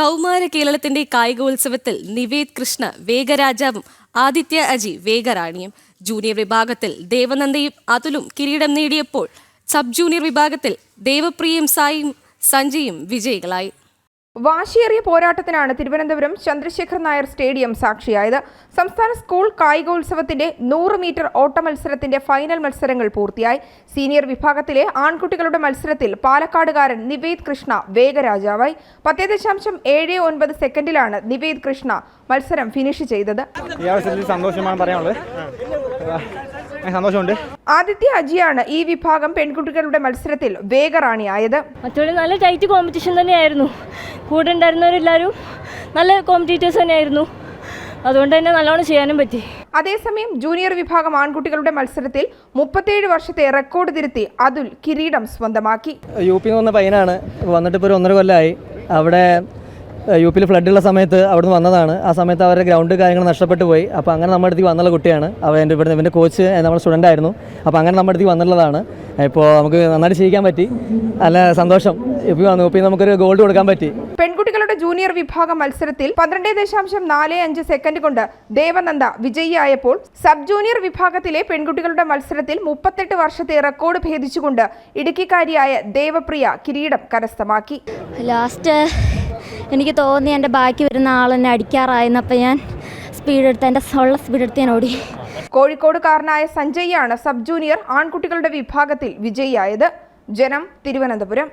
കൗമാര കേരളത്തിന്റെ കായികോത്സവത്തിൽ നിവേദ് കൃഷ്ണ വേഗരാജാവും ആദിത്യ അജി വേഗറാണിയും ജൂനിയർ വിഭാഗത്തിൽ ദേവനന്ദയും അതുലും കിരീടം നേടിയപ്പോൾ സബ് ജൂനിയർ വിഭാഗത്തിൽ ദേവപ്രിയയും സായിയും സഞ്ജയും വിജയികളായി. വാശിയേറിയ പോരാട്ടത്തിനാണ് തിരുവനന്തപുരം ചന്ദ്രശേഖർ നായർ സ്റ്റേഡിയം സാക്ഷിയായത്. സംസ്ഥാന സ്കൂൾ കായികോത്സവത്തിന്റെ നൂറ് മീറ്റർ ഓട്ട മത്സരത്തിന്റെ ഫൈനൽ മത്സരങ്ങൾ പൂർത്തിയായി. സീനിയർ വിഭാഗത്തിലെ ആൺകുട്ടികളുടെ മത്സരത്തിൽ പാലക്കാടുകാരൻ നിവേദ് കൃഷ്ണ വേഗരാജാവായി. പത്തേ ദശാംശം ഏഴ് ഒൻപത് സെക്കൻഡിലാണ് നിവേദ് കൃഷ്ണ മത്സരം ഫിനിഷ് ചെയ്തത്. പറയാനുള്ളത്. സന്തോഷമുണ്ട്. ആദിത്യ അജിയാണ് ഈ വിഭാഗം പെൺകുട്ടികളുടെ മത്സരത്തിൽ വേഗറാണിയായത്. മറ്റൊരു നല്ല ടൈറ്റ് കോമ്പറ്റീഷൻ തന്നെയായിരുന്നു. കൂടെ ഉണ്ടായിരുന്നവരെല്ലാവരും നല്ല കോമ്പറ്റീറ്റേഴ്സ് തന്നെയായിരുന്നു. അതുകൊണ്ട് തന്നെ നല്ലോണം ചെയ്യാനും പറ്റി. അതേസമയം ജൂനിയർ വിഭാഗം ആൺകുട്ടികളുടെ മത്സരത്തിൽ മുപ്പത്തേഴ് വർഷത്തെ റെക്കോർഡ് തിരുത്തി അതുൽ കിരീടം സ്വന്തമാക്കി. യു പി വന്ന പയ്യനാണ്. വന്നിട്ട് ഇപ്പോൾ ഒരു ഒന്നര കൊല്ലമായി അവിടെ യു പിയിൽ ഫ്ലഡുള്ള സമയത്ത് അവിടുന്ന് വന്നതാണ്. ആ സമയത്ത് അവരുടെ ഗ്രൗണ്ട് കാര്യങ്ങൾ നഷ്ടപ്പെട്ടു പോയി. അപ്പോൾ അങ്ങനെ നമ്മുടെ അടുത്തേക്ക് വന്നുള്ള കുട്ടിയാണ്. അവൻ എന്റെ ഇവിടുന്ന് ഇവന്റെ കോച്ച് നമ്മുടെ സ്റ്റുഡന്റ് ആയിരുന്നു. അപ്പോൾ അങ്ങനെ നമ്മുടെ അടുത്തേക്ക് വന്നുള്ളതാണ്. ഇപ്പോൾ നമുക്ക് നന്നായിട്ട് ചെയ്യിക്കാൻ പറ്റി. നല്ല സന്തോഷം. ഇപ്പോൾ വന്നു. ഇപ്പോൾ നമുക്കൊരു ഗോൾഡ് കൊടുക്കാൻ പറ്റി. പെൺകുട്ടികളുടെ ജൂനിയർ വിഭാഗം മത്സരത്തിൽ പന്ത്രണ്ട് ദശാംശം നാല് അഞ്ച് സെക്കൻഡ് കൊണ്ട് ദേവനന്ദ വിജയിയായപ്പോൾ സബ് ജൂനിയർ വിഭാഗത്തിലെ പെൺകുട്ടികളുടെ മത്സരത്തിൽ മുപ്പത്തെട്ട് വർഷത്തെ റെക്കോർഡ് ഭേദിച്ചുകൊണ്ട് ഇടുക്കിക്കാരിയായ ദേവപ്രിയ കിരീടം കരസ്ഥമാക്കി. ലാസ്റ്റ് എനിക്ക് തോന്നി എന്റെ ബാക്കി വരുന്ന ആൾ എന്നെ അടിക്കാറായിരുന്നപ്പോൾ ഞാൻ സ്പീഡ് എടുത്ത് എന്റെ ഉള്ള സ്പീഡ് എടുത്ത് ഞാൻ ഓടി. കോഴിക്കോടുകാരനായ സഞ്ജയ്യാണ് സബ് ജൂനിയർ ആൺകുട്ടികളുടെ വിഭാഗത്തിൽ വിജയിയായത്. ജനം തിരുവനന്തപുരം.